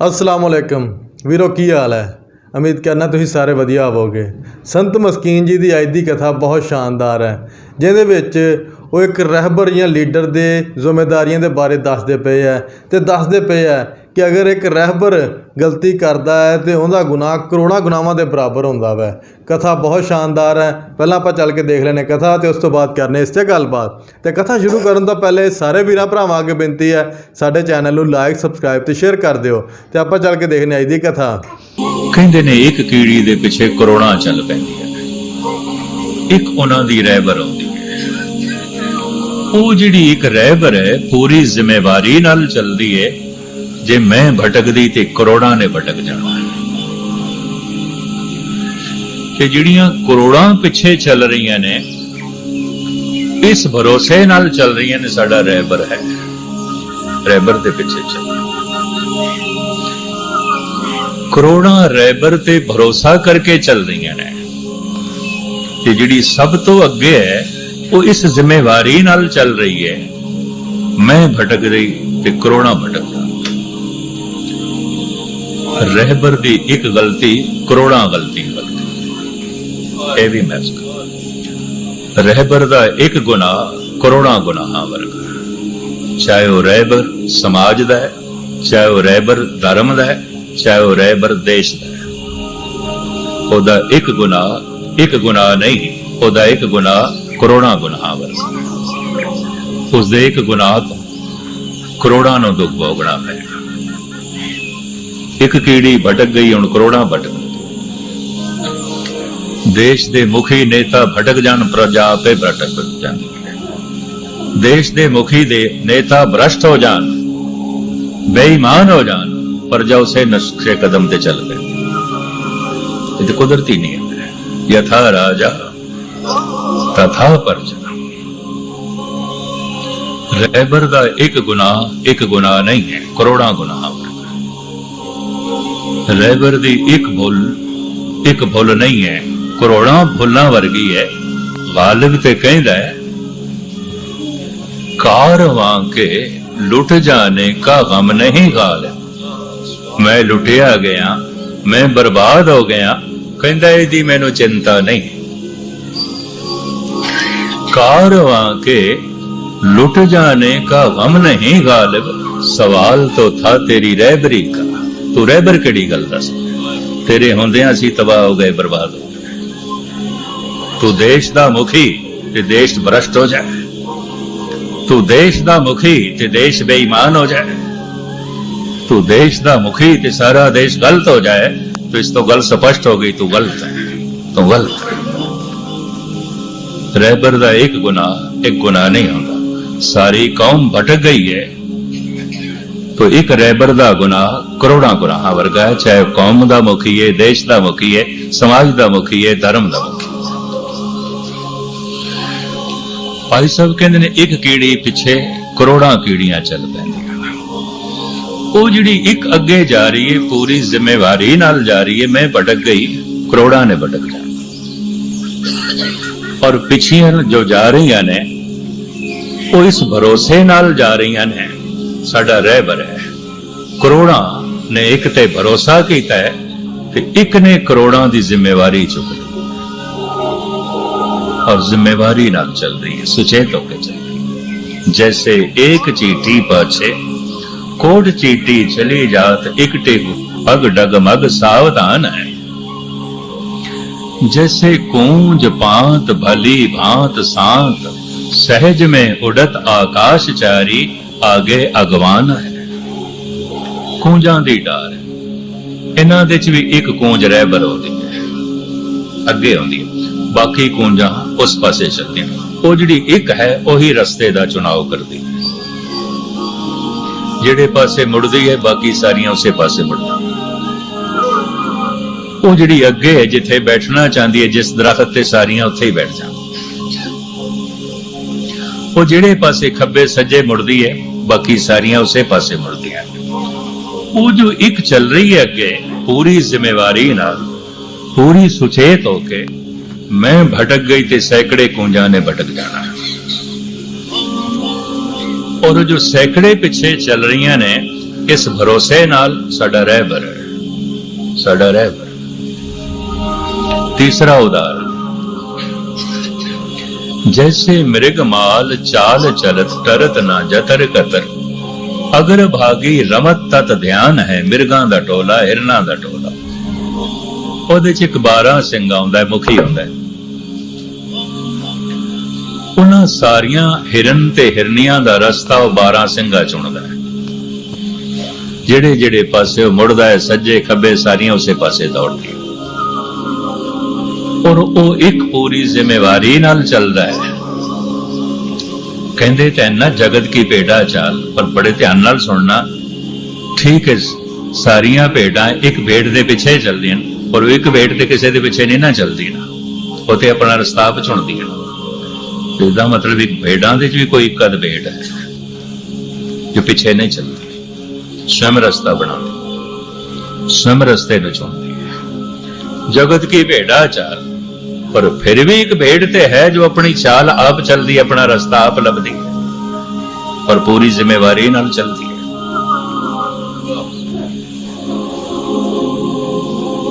ਅਸਲਾਮ ਅਲੈਕਮ। ਵੀਰੋ, ਕੀ ਹਾਲ ਹੈ? ਉਮੀਦ ਕਰਨਾ ਤੁਸੀਂ ਸਾਰੇ ਵਧੀਆ ਹੋਵੋਗੇ। ਸੰਤ ਮਸਕੀਨ ਜੀ ਦੀ ਅੱਜ ਦੀ ਕਥਾ ਬਹੁਤ ਸ਼ਾਨਦਾਰ ਹੈ, ਜਿਹਦੇ ਵਿੱਚ ਉਹ ਇੱਕ ਰਹਿਬਰ ਜਾਂ ਲੀਡਰ ਦੇ ਜ਼ਿੰਮੇਵਾਰੀਆਂ ਦੇ ਬਾਰੇ ਦੱਸਦੇ ਪਏ ਹੈ ਤੇ ਦੱਸਦੇ ਪਏ ਹੈ ਕਿ ਅਗਰ ਇੱਕ ਰਹਿਬਰ ਗਲਤੀ ਕਰਦਾ ਹੈ ਤੇ ਉਹਦਾ ਗੁਨਾਹ ਕਰੋੜਾਂ ਗੁਨਾਹਾਂ ਦੇ ਬਰਾਬਰ ਹੁੰਦਾ ਵੈ। ਕਥਾ ਬਹੁਤ ਸ਼ਾਨਦਾਰ ਹੈ। ਪਹਿਲਾਂ ਆਪਾਂ ਚੱਲ ਕੇ ਦੇਖ ਲੈਨੇ ਕਥਾ ਤੇ ਉਸ ਤੋਂ ਬਾਅਦ ਕਰਨੇ ਇਸ ਤੇ ਗੱਲਬਾਤ। ਤੇ ਕਥਾ ਸ਼ੁਰੂ ਕਰਨ ਤੋਂ ਪਹਿਲੇ ਸਾਰੇ ਵੀਰਾਂ ਭਰਾਵਾਂ ਅੱਗੇ ਬੇਨਤੀ ਹੈ, ਸਾਡੇ ਚੈਨਲ ਨੂੰ ਲਾਈਕ ਸਬਸਕ੍ਰਾਈਬ ਤੇ ਸ਼ੇਅਰ ਕਰ ਦਿਓ। ਤੇ ਆਪਾਂ ਚੱਲ ਕੇ ਦੇਖਨੇ ਅੱਜ ਦੀ ਕਥਾ। ਕਹਿੰਦੇ ਨੇ ਇੱਕ ਕੀੜੀ ਦੇ ਪਿੱਛੇ ਕਰੋੜਾਂ ਚੱਲ ਪੈਂਦੀਆਂ ਇੱਕ ਉਹਨਾਂ ਦੀ ਰਹਿਬਰ ਆਉਂਦੀ ਉਹ ਜਿਹੜੀ ਇੱਕ ਰਹਿਬਰ ਹੈ, ਪੂਰੀ ਜ਼ਿੰਮੇਵਾਰੀ ਨਾਲ ਚੱਲਦੀ ਹੈ। ਜੇ ਮੈਂ ਭਟਕਦੀ ਤੇ ਕਰੋੜਾਂ ਨੇ ਭਟਕ ਜਾਣਾ। ਤੇ ਜਿਹੜੀਆਂ ਕਰੋੜਾਂ ਪਿੱਛੇ ਚੱਲ ਰਹੀਆਂ ਨੇ, ਇਸ ਭਰੋਸੇ ਨਾਲ ਚੱਲ ਰਹੀਆਂ ਨੇ ਸਾਡਾ ਰਹਿਬਰ ਹੈ। ਰਹਿਬਰ ਦੇ ਪਿੱਛੇ ਚੱਲ ਕਰੋੜਾਂ ਰਹਿਬਰ ਤੇ ਭਰੋਸਾ ਕਰਕੇ ਚੱਲ ਰਹੀਆਂ ਨੇ। ਤੇ ਜਿਹੜੀ ਸਭ ਤੋਂ ਅੱਗੇ ਹੈ, ਉਹ ਇਸ ਜ਼ਿੰਮੇਵਾਰੀ ਨਾਲ ਚੱਲ ਰਹੀ ਹੈ। ਮੈਂ ਭਟਕ ਰਹੀ ਤੇ ਕਰੋੜਾਂ ਭਟਕ ਰਹਿਬਰ ਦੀ ਇੱਕ ਗਲਤੀ, ਕਰੋੜਾਂ ਗਲਤੀ ਗਲਤੀ। ਇਹ ਵੀ ਮੈਂ ਸਮਝਦਾ। ਰਹਿਬਰ ਦਾ ਇੱਕ ਗੁਨਾਹ ਕਰੋੜਾਂ ਗੁਨਾਹਾਂ ਵਰਗਾ। ਚਾਹੇ ਉਹ ਰਹਿਬਰ ਸਮਾਜ ਦਾ ਹੈ, ਚਾਹੇ ਉਹ ਰਹਿਬਰ ਧਰਮ ਦਾ ਹੈ, ਚਾਹੇ ਉਹ ਰਹਿਬਰ ਦੇਸ਼ ਦਾ ਹੈ। ਉਹਦਾ ਇੱਕ ਗੁਨਾਹ ਇੱਕ ਗੁਨਾਹ ਨਹੀਂ, ਉਹਦਾ ਇੱਕ ਗੁਨਾਹ ਕਰੋੜਾਂ ਗੁਨਾਹਾਂ ਵਰਗਾ। ਉਸ ਦੇ ਇੱਕ ਗੁਨਾਹ ਤੋਂ ਕਰੋੜਾਂ ਨੂੰ ਦੁੱਖ ਭੋਗਣਾ ਪਏਗਾ ਇੱਕ ਕੀੜੀ ਭਟਕ ਗਈ, ਹੁਣ ਕਰੋੜਾਂ ਭਟਕ ਦੇਸ਼ ਦੇ ਮੁਖੀ ਨੇਤਾ ਭਟਕ ਜਾਣ, ਪ੍ਰਜਾ ਤੇ ਭਟਕ ਜਾਂਦੀ ਦੇਸ਼ ਦੇ ਮੁਖੀ ਦੇ ਨੇਤਾ ਭ੍ਰਸ਼ਟ ਹੋ ਜਾਣ, ਬੇਈਮਾਨ ਹੋ ਜਾਣ, ਪ੍ਰਜਾ ਉਸੇ ਨਕਸ਼ੇ ਕਦਮ ਤੇ ਚੱਲ ਪਏ। ਇਹ ਤਾਂ ਕੁਦਰਤੀ ਨਿਯਮ ਹੈ। ਯਥਾ ਰਾਜਾ, ਤਥਾ ਪ੍ਰਜਾ। ਰਹਿਬਰ ਦਾ ਇੱਕ ਗੁਨਾਹ ਇੱਕ ਗੁਨਾਹ ਨਹੀਂ ਹੈ, ਕਰੋੜਾਂ ਗੁਨਾਹ ਵਰਗਾ ਰਹਿਬਰ ਦੀ ਇੱਕ ਭੁੱਲ ਇੱਕ ਭੁੱਲ ਨਹੀਂ ਹੈ ਕਰੋੜਾਂ ਭੁੱਲਾਂ ਵਰਗੀ ਹੈ ਗਾਲਿਬ ਤੇ ਕਹਿੰਦਾ ਹੈ कारवां के लुट जाने का गम नहीं गालिब मैं लुटिया गया मैं बर्बाद हो गया ਕਹਿੰਦਾ ਇਹਦੀ ਮੈਨੂੰ ਚਿੰਤਾ ਨਹੀਂ कारवां के लुट जाने का गम नहीं गालिब सवाल तो था तेरी रहबरी का ਤੂੰ ਰਹਿਬਰ ਕਿਹੜੀ ਗੱਲ ਦੱਸ ਤੇਰੇ ਹੁੰਦਿਆਂ ਅਸੀਂ ਤਬਾਹ ਹੋ ਗਏ ਬਰਬਾਦ ਹੋ ਗਏ ਤੂੰ ਦੇਸ਼ ਦਾ ਮੁਖੀ ਤੇ ਦੇਸ਼ ਭ੍ਰਸ਼ਟ ਹੋ ਜਾਏ ਤੂੰ ਦੇਸ਼ ਦਾ ਮੁਖੀ ਤੇ ਦੇਸ਼ ਬੇਈਮਾਨ ਹੋ ਜਾਏ ਤੂੰ ਦੇਸ਼ ਦਾ ਮੁਖੀ ਤੇ ਸਾਰਾ ਦੇਸ਼ ਗਲਤ ਹੋ ਜਾਏ तो इस तो गल स्पष्ट हो गई तू गलत है तू गलत है रहबर ਦਾ ਇੱਕ ਗੁਨਾਹ ਇੱਕ ਗੁਨਾਹ ਨਹੀਂ ਹੁੰਦਾ ਸਾਰੀ ਕੌਮ ਭਟਕ ਗਈ ਹੈ तो ਇੱਕ ਰਹਿਬਰ ਦਾ ਗੁਨਾਹ ਕਰੋੜਾਂ ਗੁਨਾਹਾਂ ਵਰਗਾ ਹੈ, ਚਾਹੇ ਕੌਮ ਦਾ ਮੁਖੀ ਹੈ ਦੇਸ਼ ਦਾ ਮੁਖੀ ਹੈ ਸਮਾਜ ਦਾ ਮੁਖੀ ਹੈ ਧਰਮ ਦਾ ਮੁਖੀ ਭਾਈ ਸਾਹਿਬ ਕਹਿੰਦੇ ਨੇ, ਇੱਕ ਕੀੜੀ ਪਿੱਛੇ ਕਰੋੜਾਂ ਕੀੜੀਆਂ ਚੱਲ ਪੈਂਦੀਆਂ ਉਹ ਜਿਹੜੀ ਇੱਕ ਅੱਗੇ ਜਾ ਰਹੀ ਹੈ, ਪੂਰੀ ਜ਼ਿੰਮੇਵਾਰੀ ਨਾਲ ਜਾ ਰਹੀ ਹੈ, ਮੈਂ ਭਟਕ ਗਈ, ਕਰੋੜਾਂ ਨੇ ਭਟਕ ਜਾਣਾ। ਔਰ ਪਿੱਛੀਆਂ ਜੋ ਜਾ ਰਹੀਆਂ ਨੇ, ਉਹ ਇਸ ਭਰੋਸੇ ਨਾਲ ਜਾ ਰਹੀਆਂ ਨੇ ਸਾਡਾ ਰਹਿਬਰ ਹੈ ਕਰੋੜਾਂ ਨੇ ਇੱਕ ਤੇ ਭਰੋਸਾ ਕੀਤਾ ਹੈ ਤੇ ਇੱਕ ਨੇ ਕਰੋੜਾਂ ਦੀ ਜ਼ਿੰਮੇਵਾਰੀ ਚੁੱਕ ਲਈ और जिम्मेवारी नाल चल रही है सुचेत होकर चल रही है जैसे एक चीटी पाछे कोट चीटी चली जात एक टेगु पग डगमग सावधान है जैसे कूंज पांत भली भांत सांत सहज में उड़त आकाश ਆਗੇ ਅਗਵਾਨ ਹੈ। ਕੂੰਜਾਂ ਦੀ ਡਾਰ ਇਹਨਾਂ ਦੇ ਵਿੱਚ ਵੀ ਇੱਕ ਕੂੰਜ ਰਹਿ ਬਰੋਦੀ ਅੱਗੇ ਆਉਂਦੀ ਹੈ। ਬਾਕੀ ਕੂੰਜਾਂ ਉਸ ਪਾਸੇ ਚੱਲਦੀਆਂ ਉਹ ਜਿਹੜੀ ਇੱਕ ਹੈ, ਉਹੀ ਰਸਤੇ ਦਾ ਚੁਣਾਵ ਕਰਦੀ ਹੈ। ਜਿਹੜੇ ਪਾਸੇ ਮੁੜਦੀ ਹੈ, ਬਾਕੀ ਸਾਰੀਆਂ ਉਸੇ ਪਾਸੇ ਮੁੜਦੀਆਂ ਉਹ ਜਿਹੜੀ ਅੱਗੇ ਹੈ, ਜਿੱਥੇ ਬੈਠਣਾ ਚਾਹੁੰਦੀ ਹੈ, ਜਿਸ ਦਰਖਤ ਤੇ ਸਾਰੀਆਂ ਉੱਥੇ ਹੀ ਬੈਠ ਜਾਂਦੀਆਂ ਉਹ ਜਿਹੜੇ ਪਾਸੇ ਖੱਬੇ ਸੱਜੇ ਮੁੜਦੀ ਹੈ ਬਾਕੀ ਸਾਰੀਆਂ ਉਸੇ ਪਾਸੇ ਮੁੜਦੀਆਂ ਉਹ ਜੋ ਇੱਕ ਚੱਲ ਰਹੀ ਹੈ ਅੱਗੇ, ਪੂਰੀ ਜ਼ਿੰਮੇਵਾਰੀ ਨਾਲ, ਪੂਰੀ ਸੁਚੇਤ ਹੋ ਕੇ ਮੈਂ ਭਟਕ ਗਈ ਤੇ ਸੈਂਕੜੇ ਕੁੰਜਾਂ ਨੇ ਭਟਕ ਜਾਣਾ। ਔਰ ਜੋ ਸੈਂਕੜੇ ਪਿੱਛੇ ਚੱਲ ਰਹੀਆਂ ਨੇ, ਇਸ ਭਰੋਸੇ ਨਾਲ ਸਾਡਾ ਰਹਿਬਰ ਹੈ। ਸਾਡਾ ਰਹਿਬਰ ਤੀਸਰਾ ਉਦਾਹਰਨ। जैसे मृग माल चाल चलत टरत ना जतर कतर ਅਗਰ ਭਾਗੀ ਰਮਤ ਤਤ ਧਿਆਨ ਹੈ ਮਿਰਗਾਂ ਦਾ ਟੋਲਾ ਹਿਰਨਾਂ ਦਾ ਟੋਲਾ ਉਹਦੇ ਚ ਇੱਕ 12 ਸਿੰਘ ਆਉਂਦਾ ਹੈ ਮੁਖੀ ਆਉਂਦਾ ਹੈ ਉਹਨਾਂ ਸਾਰੀਆਂ ਹਿਰਨ ਤੇ ਹਿਰਨੀਆਂ ਦਾ ਰਸਤਾ ਉਹ 12 ਸਿੰਘਾਂ ਚੁਣਦਾ ਹੈ ਜਿਹੜੇ ਜਿਹੜੇ ਪਾਸੇ ਉਹ ਮੁੜਦਾ ਹੈ ਸੱਜੇ ਖੱਬੇ ਸਾਰੀਆਂ ਉਸੇ ਪਾਸੇ ਦੌੜਦੀਆਂ ਔਰ ਉਹ ਇੱਕ ਪੂਰੀ ਜ਼ਿੰਮੇਵਾਰੀ ਨਾਲ ਚੱਲਦਾ ਹੈ। ਕਹਿੰਦੇ ਤੇ ਨਾ ਜਗਤ ਕੀ ਭੇਟਾ ਚਾਲ ਪਰ ਬੜੇ ਧਿਆਨ ਨਾਲ ਸੁਣਨਾ ਠੀਕ ਹੈ ਸਾਰੀਆਂ ਭੇਟਾਂ ਇੱਕ ਭੇਡ ਦੇ ਪਿੱਛੇ ਚੱਲਦੀਆਂ ਨੇ, ਪਰ ਉਹ ਇੱਕ ਭੇਡ ਤੇ ਕਿਸੇ ਦੇ ਪਿੱਛੇ ਨਹੀਂ ਨਾ ਚੱਲਦੀ ਨਾ ਉਹ ਤੇ ਆਪਣਾ ਰਸਤਾ ਆਪ ਇਹਦਾ ਮਤਲਬ ਇੱਕ ਭੇਡਾਂ ਦੇ ਚ ਵੀ ਕੋਈ ਇੱਕ ਅੱਧ ਭੇਡ ਹੈ ਜੋ ਪਿੱਛੇ ਨਹੀਂ ਚੱਲਦੀ। ਸਵੈਮ ਰਸਤਾ ਬਣਾਉਂਦੀ ਸਵੈਮ ਰਸਤੇ ਨੂੰ ਚੁਣਦੀ ਜਗਤ ਕੀ ਭੇਡਾ ਚਾਲ ਪਰ ਫਿਰ ਵੀ ਇੱਕ ਭੇਡ ਤੇ ਹੈ ਜੋ ਆਪਣੀ ਚਾਲ ਆਪ ਚੱਲਦੀ ਆਪਣਾ ਰਸਤਾ ਆਪ ਲੱਭਦੀ ਹੈ। ਪਰ ਪੂਰੀ ਜ਼ਿੰਮੇਵਾਰੀ ਨਾਲ ਚੱਲਦੀ ਹੈ।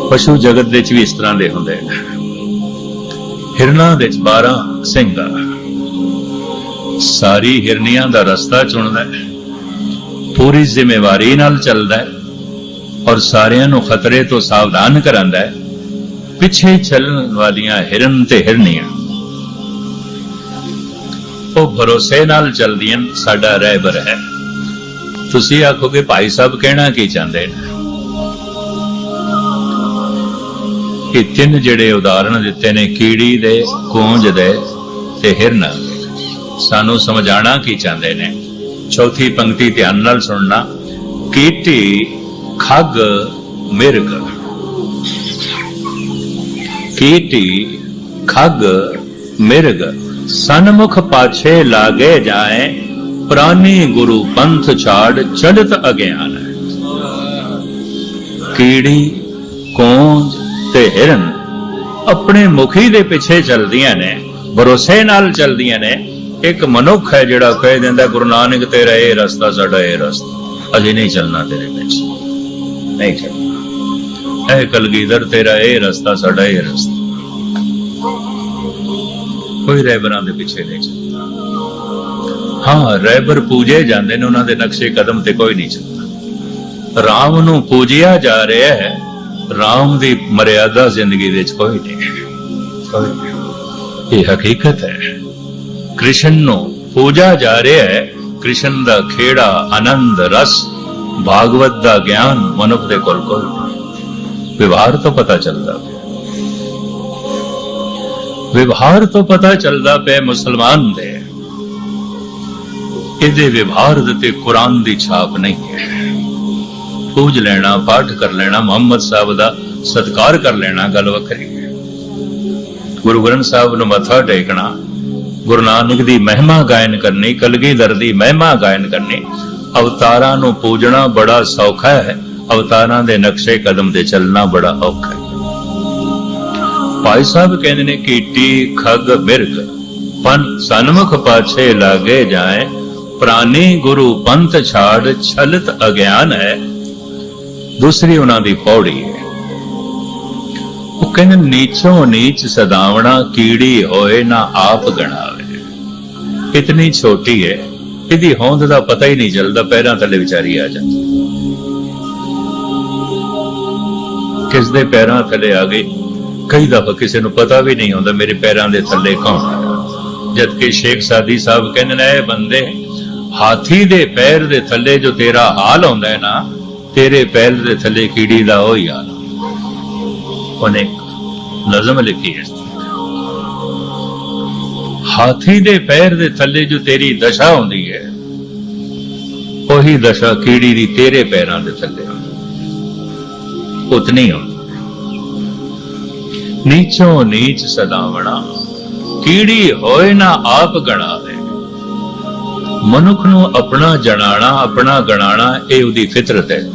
ਪਸ਼ੂ ਜਗਤ ਵਿੱਚ ਵੀ ਇਸ ਤਰ੍ਹਾਂ ਦੇ ਹੁੰਦੇ ਨੇ। ਹਿਰਨਾਂ ਵਿੱਚ 12 ਸਿੰਘ ਆ ਸਾਰੀ ਹਿਰਨੀਆਂ ਦਾ ਰਸਤਾ ਚੁਣਦਾ ਹੈ। ਪੂਰੀ ਜ਼ਿੰਮੇਵਾਰੀ ਨਾਲ ਚੱਲਦਾ ਹੈ। ਔਰ ਸਾਰਿਆਂ ਨੂੰ ਖਤਰੇ ਤੋਂ ਸਾਵਧਾਨ ਕਰਾਂਦਾ ਹੈ। ਪਿੱਛੇ ਚੱਲਣ ਵਾਲੀਆਂ ਹਿਰਨ ਤੇ ਹਿਰਨੀਆਂ। ਉਹ ਭਰੋਸੇ ਨਾਲ ਚੱਲਦੀਆਂ, ਸਾਡਾ ਰਹਿਬਰ ਹੈ। ਤੁਸੀਂ ਆਖੋਗੇ, ਭਾਈ ਸਾਹਿਬ ਕਹਿਣਾ ਕੀ ਚਾਹੁੰਦੇ ਨੇ? ਇਹ ਤਿੰਨ ਜਿਹੜੇ ਉਦਾਹਰਣ ਦਿੱਤੇ ਨੇ, ਕੀੜੀ ਦੇ ਕੂੰਜ ਦੇ ਤੇ ਹਿਰਨ। ਸਾਨੂੰ ਸਮਝਾਣਾ ਕੀ ਚਾਹੁੰਦੇ ਨੇ? ਚੌਥੀ ਪੰਕਤੀ ਧਿਆਨ ਨਾਲ ਸੁਣਨਾ। ਕੀਟੀ ਖੱਗ ਮਿਰਗ ਕੀਟੀ ਖੱਗ ਮਿਰਗ ਸਨਮੁਖ ਪਾਛੇ ਲਾਗੇ ਜਾਏ ਪ੍ਰਾਨੀ ਗੁਰੂ ਪੰਥ ਛਾੜ ਚੜਤ ਅਗਿਆਨ ਕੀੜੀ ਕੌਂਜ ਤੇ ਹਿਰਨ ਆਪਣੇ ਮੁਖੀ ਦੇ ਪਿੱਛੇ ਚਲਦੀਆਂ ਨੇ ਭਰੋਸੇ ਨਾਲ ਚਲਦੀਆਂ ਨੇ ਇੱਕ ਮਨੁੱਖ ਹੈ ਜਿਹੜਾ ਕਹਿ ਦਿੰਦਾ ਗੁਰੂ ਨਾਨਕ ਤੇਰਾ ਇਹ ਰਸਤਾ ਸਾਡਾ ਇਹ ਰਸਤਾ ਅਜੇ ਨਹੀਂ ਚੱਲਣਾ ਤੇਰੇ ਵਿੱਚ ਨਹੀਂ ਚੱਲਣਾ ਇਹ ਕਲਗੀਧਰ ਤੇਰਾ ਇਹ ਰਸਤਾ, ਸਾਡਾ ਇਹ ਰਸਤਾ। ਕੋਈ ਰਹਿਬਰਾਂ ਦੇ ਪਿੱਛੇ ਨਹੀਂ ਚੱਲਦਾ। ਹਾਂ ਰਹਿਬਰ ਪੂਜੇ ਜਾਂਦੇ ਨੇ, ਉਹਨਾਂ ਦੇ ਨਕਸ਼ੇ ਕਦਮ ਤੇ ਕੋਈ ਨਹੀਂ ਚੱਲਦਾ। ਰਾਮ ਨੂੰ ਪੂਜਿਆ ਜਾ ਰਿਹਾ ਹੈ, ਰਾਮ ਦੀ ਮਰਿਆਦਾ ਜ਼ਿੰਦਗੀ ਵਿੱਚ ਕੋਈ ਨਹੀਂ। ਇਹ ਹਕੀਕਤ ਹੈ। ਕ੍ਰਿਸ਼ਨ ਨੂੰ ਪੂਜਾ ਜਾ ਰਿਹਾ ਹੈ, ਕ੍ਰਿਸ਼ਨ ਦਾ ਖੇੜਾ ਆਨੰਦ ਰਸ, ਭਾਗਵਤ ਦਾ ਗਿਆਨ ਮਨੁੱਖ ਦੇ ਕੋਲ ਕੋਈ ਵਿਵਹਾਰ ਤੋਂ ਪਤਾ ਚੱਲਦਾ ਪਿਆ। ਵਿਵਹਾਰ ਤੋਂ ਪਤਾ ਚੱਲਦਾ ਪਿਆ ਮੁਸਲਮਾਨ ਦੇ। ਇਹਦੇ ਵਿਵਹਾਰ ਦੇ ਤੇ ਕੁਰਾਨ ਦੀ ਛਾਪ ਨਹੀਂ ਹੈ। ਪੂਜ ਲੈਣਾ, ਪਾਠ ਕਰ ਲੈਣਾ, ਮੁਹੰਮਦ ਸਾਹਿਬ ਦਾ ਸਤਿਕਾਰ ਕਰ ਲੈਣਾ ਗੱਲ ਵੱਖਰੀ ਹੈ। ਗੁਰੂ ਗ੍ਰੰਥ ਸਾਹਿਬ ਨੂੰ ਮੱਥਾ ਟੇਕਣਾ, ਗੁਰੂ ਨਾਨਕ ਦੀ ਮਹਿਮਾ ਗਾਇਨ ਕਰਨੀ ਕਲਗੀਧਰ ਦੀ ਮਹਿਮਾ ਗਾਇਨ ਕਰਨੀ, ਅਵਤਾਰਾਂ ਨੂੰ ਪੂਜਣਾ ਬੜਾ ਸੌਖਾ ਹੈ। ਅਵਤਾਰਾਂ ਦੇ ਨਕਸ਼ੇ ਕਦਮ ਤੇ ਚੱਲਣਾ ਬੜਾ ਔਖਾ ਹੈ। ਭਾਈ ਸਾਹਿਬ ਕਹਿੰਦੇ ਨੇ, ਕੀਟੀ ਖੱਗ ਮਿਰਗ ਪਨ ਸਨਮੁਖ ਪਾਛੇ ਲਾਗੇ ਜਾਏ, ਪ੍ਰਾਨੀ ਗੁਰੂ ਪੰਥ ਛਾੜ ਛਲਤ ਅਗਿਆਨ ਹੈ, ਦੂਸਰੀ ਉਹਨਾਂ ਦੀ ਪੌੜੀ ਹੈ। ਉਹ ਕਹਿੰਦੇ, ਨੀਚੋਂ ਨੀਚ ਸਦਾਵਣਾ, ਕੀੜੀ ਹੋਏ ਨਾ ਆਪ ਗਣਾਵੇ। ਇਤਨੀ ਛੋਟੀ ਹੈ, ਇਹਦੀ ਹੋਂਦ ਦਾ ਪਤਾ ਹੀ ਨਹੀਂ ਚੱਲਦਾ, ਪੈਰਾਂ ਥੱਲੇ ਵਿਚਾਰੀ ਆ ਜਾਂਦੀ। ਕਿਸ ਦੇ ਪੈਰਾਂ ਥੱਲੇ ਆ ਗਈ? ਕਈ ਦਫਾ ਕਿਸੇ ਨੂੰ ਪਤਾ ਵੀ ਨਹੀਂ ਹੁੰਦਾ ਮੇਰੇ ਪੈਰਾਂ ਦੇ ਥੱਲੇ ਕੌਣ ਹੈ। ਜਦ ਕਿ ਸ਼ੇਖ ਸਾਦੀ ਸਾਹਿਬ ਕਹਿੰਦੇ ਨੇ, ਇਹ ਬੰਦੇ ਹਾਥੀ ਦੇ ਪੈਰ ਦੇ ਥੱਲੇ ਜੋ ਤੇਰਾ ਹਾਲ ਹੁੰਦਾ ਹੈ ਨਾ, ਤੇਰੇ ਪੈਰ ਦੇ ਥੱਲੇ ਕੀੜੀ ਦਾ ਉਹ ਹੀ ਹਾਲ ਉਹਨੇ ਨਜ਼ਮ ਲਿਖੀ ਹੈ। ਹਾਥੀ ਦੇ ਪੈਰ ਦੇ ਥੱਲੇ ਜੋ ਤੇਰੀ ਦਸ਼ਾ ਹੁੰਦੀ ਹੈ, ਉਹੀ ਦਸ਼ਾ ਕੀੜੀ ਦੀ ਤੇਰੇ ਪੈਰਾਂ ਦੇ ਥੱਲੇ ਉਤਨੀ ਹੁੰਦੀ ਨੀਚੋਂ ਨੀਚ ਸਦਾਵਣਾ ਕੀੜੀ ਹੋਏ ਨਾ ਆਪ ਗਣਾਵੇ। ਮਨੁੱਖ ਨੂੰ ਆਪਣਾ ਜਣਾਣਾ, ਆਪਣਾ ਗਣਾਣਾ, ਇਹ ਉਹਦੀ ਫਿਤਰਤ ਹੈ।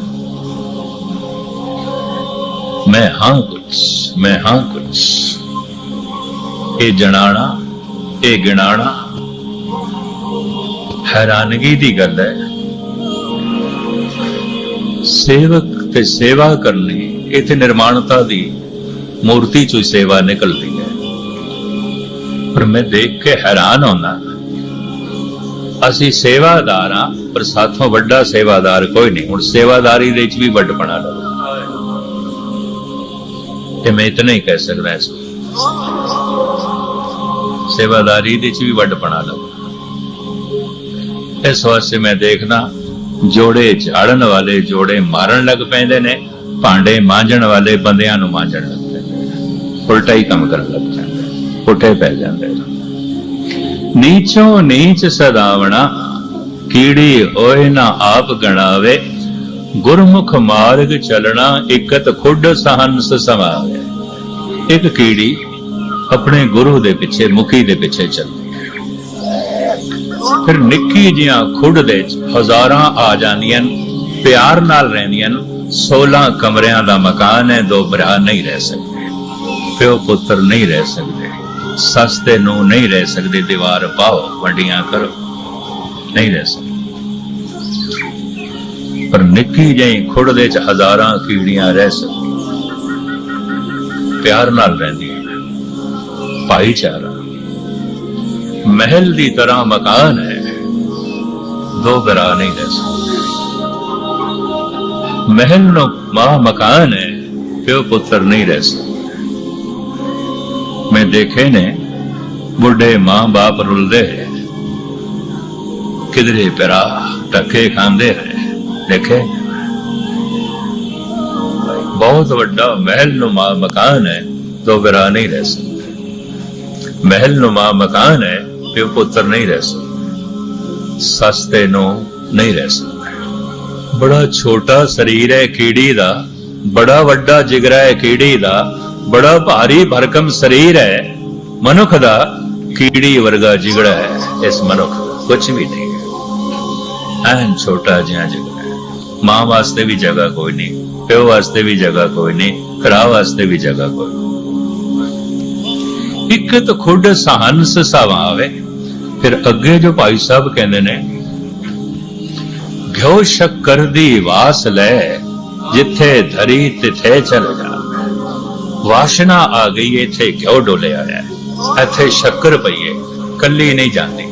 ਮੈਂ ਹਾਂ ਕੁਛ, ਮੈਂ ਹਾਂ ਕੁਛ। ਇਹ ਜਣਾਣਾ, ਇਹ ਗਿਣਾਣਾ, ਹੈਰਾਨਗੀ ਦੀ ਗੱਲ ਹੈ। ਸੇਵਕ ਤੇ ਸੇਵਾ ਕਰਨੀ, ਇਥੇ ਨਿਰਮਾਣਤਾ ਦੀ ਮੂਰਤੀ ਚੋਂ ਸੇਵਾ ਨਿਕਲਦੀ ਹੈ। ਪਰ ਮੈਂ ਦੇਖ ਕੇ ਹੈਰਾਨ ਹੁੰਦਾ, ਅਸੀਂ ਸੇਵਾਦਾਰ ਹਾਂ ਪਰ ਸਾਥੋਂ ਵੱਡਾ ਸੇਵਾਦਾਰ ਕੋਈ ਨਹੀਂ, ਹੁਣ ਸੇਵਾਦਾਰੀ ਦੇ ਵਿੱਚ ਵੀ ਵੱਡਪਣਾ ਲਓ। ਤੇ ਮੈਂ ਇਤਨਾ ਹੀ ਕਹਿ ਸਕਦਾ ਇਸ ਸੇਵਾਦਾਰੀ ਦੇ ਵਿੱਚ ਵੀ ਵੱਡਪਣਾ ਲਓ। ਇਸ ਵਾਸਤੇ ਮੈਂ ਦੇਖਦਾ ਜੋੜੇ ਝਾੜਨ ਵਾਲੇ ਜੋੜੇ ਮਾਰਨ ਲੱਗ ਪੈਂਦੇ ਨੇ ਭਾਂਡੇ ਮਾਂਜਣ ਵਾਲੇ ਬੰਦਿਆਂ ਨੂੰ ਮਾਂਜਣ ਲੱਗ ਪੈਂਦੇ ਨੇ। ਉਲਟਾ ਹੀ ਕੰਮ ਕਰਨ ਲੱਗ ਜਾਂਦੇ ਨੇ, ਪੁੱਠੇ ਪੈ ਜਾਂਦੇ ਨੀਚੋਂ ਨੀਚ ਸਦਾਵਣਾ ਕੀੜੀ ਹੋਏ ਨਾ ਆਪ ਗਣਾਵੇ ਗੁਰਮੁਖ ਮਾਰਗ ਚਲਣਾ ਇਕਤ ਖੁੱਡ ਸਹੰਸ ਸਮਾਵੇ। ਇੱਕ ਕੀੜੀ ਆਪਣੇ ਗੁਰੂ ਦੇ ਪਿੱਛੇ ਮੁਖੀ ਦੇ ਪਿੱਛੇ ਚੱਲਦੀ ਫਿਰ ਨਿੱਕੀ ਜੀਆਂ ਖੁੱਡ ਦੇ ਵਿੱਚ ਹਜ਼ਾਰਾਂ ਆ ਜਾਂਦੀਆਂ ਪਿਆਰ ਨਾਲ ਰਹਿੰਦੀਆਂ ਨੇ। 16 ਕਮਰਿਆਂ ਦਾ ਮਕਾਨ ਹੈ, ਦੋ ਭਰਾ ਨਹੀਂ ਰਹਿ ਸਕਦੇ ਪਿਓ ਪੁੱਤਰ ਨਹੀਂ ਰਹਿ ਸਕਦੇ, ਸੱਸ ਤੇ ਨੂੰ ਨਹੀਂ ਰਹਿ ਸਕਦੇ, ਦੀਵਾਰ ਪਾਓ, ਵੱਡੀਆਂ ਕਰੋ, ਨਹੀਂ ਰਹਿ ਸਕਦੇ ਪਰ ਨਿੱਕੀ ਜਿਹੀ ਖੁੱਡ ਦੇ ਚ ਹਜ਼ਾਰਾਂ ਕੀੜੀਆਂ ਰਹਿ ਸਕਦੀਆਂ, ਪਿਆਰ ਨਾਲ ਰਹਿੰਦੀਆਂ ਭਾਈਚਾਰਾ ਮਹਿਲ ਦੀ ਤਰ੍ਹਾਂ ਮਕਾਨ ਹੈ। ਦੋ ਘਰਾਂ ਨਹੀਂ ਰਹਿ ਸਕਦੇ। ਮਹਿਲ ਨੂੰ ਮਾਂ ਮਕਾਨ ਹੈ, ਪਿਓ ਪੁੱਤਰ ਨਹੀਂ ਰਹਿ ਸਕਦੇ। ਮੈਂ ਦੇਖੇ ਨੇ, ਬੁੱਢੇ ਮਾਂ ਬਾਪ ਰੁਲਦੇ ਹੈ। ਕਿਧਰੇ ਪਰਾ ਟੱਕੇ ਖਾਂਦੇ ਹੈ, ਦੇਖੇ? ਬਹੁਤ ਵੱਡਾ ਮਹਿਲ ਨੁਮਾ ਮਕਾਨ ਹੈ, ਦੋ ਘਰਾਂ ਨਹੀਂ ਰਹਿ ਸਕਦੇ। ਮਹਿਲ ਨੁਮਾ ਮਕਾਨ ਹੈ ਪਿਓ ਪੁੱਤਰ ਨਹੀਂ ਰਹਿ ਸਕਦੇ। ਸਸਤੇ ਨੂੰ ਨਹੀਂ ਰਹਿ ਸਕਦਾ। ਬੜਾ ਛੋਟਾ ਸਰੀਰ ਹੈ ਕੀੜੀ ਦਾ, ਬੜਾ ਵੱਡਾ ਜਿਗਰਾ ਹੈ ਕੀੜੀ ਦਾ, ਬੜਾ ਭਾਰੀ ਭਰਕਮ ਸਰੀਰ ਹੈ। ਮਨੁੱਖ ਦਾ ਕੀੜੀ ਵਰਗਾ ਜਿਗੜਾ ਹੈ ਇਸ ਮਨੁੱਖ ਕੁਝ ਵੀ ਨਹੀਂ। ਹੈ ਐਨ ਛੋਟਾ ਜਿਹਾ ਜਿਗੜਾ ਹੈ। ਮਾਂ ਵਾਸਤੇ ਵੀ ਜਗ੍ਹਾ ਕੋਈ ਨਹੀਂ, ਪਿਓ ਵਾਸਤੇ ਵੀ ਜਗ੍ਹਾ ਕੋਈ ਨਹੀਂ ਘਰਾ ਵਾਸਤੇ ਵੀ ਜਗ੍ਹਾ ਕੋਈ ਨਹੀਂ। ਇੱਕ ਤਾਂ ਖੁੱਡ ਸਹੰਸ ਸਵਾਵੇ। ਫਿਰ ਅੱਗੇ ਜੋ ਭਾਈ ਸਾਹਿਬ ਕਹਿੰਦੇ ਨੇ, ਘਿਓ ਸ਼ੱਕਰ ਦੀ ਵਾਸ ਲੈ, ਜਿੱਥੇ ਧਰੀ ਤਿੱਥੇ ਚਲ ਜਾ। ਵਾਸ਼ਨਾ ਆ ਗਈ ਇੱਥੇ ਘਿਓ ਡੋਲਿਆ ਹੈ ਇੱਥੇ ਸ਼ੱਕਰ ਪਈਏ, ਕੱਲੀ ਨਹੀਂ ਜਾਂਦੀ।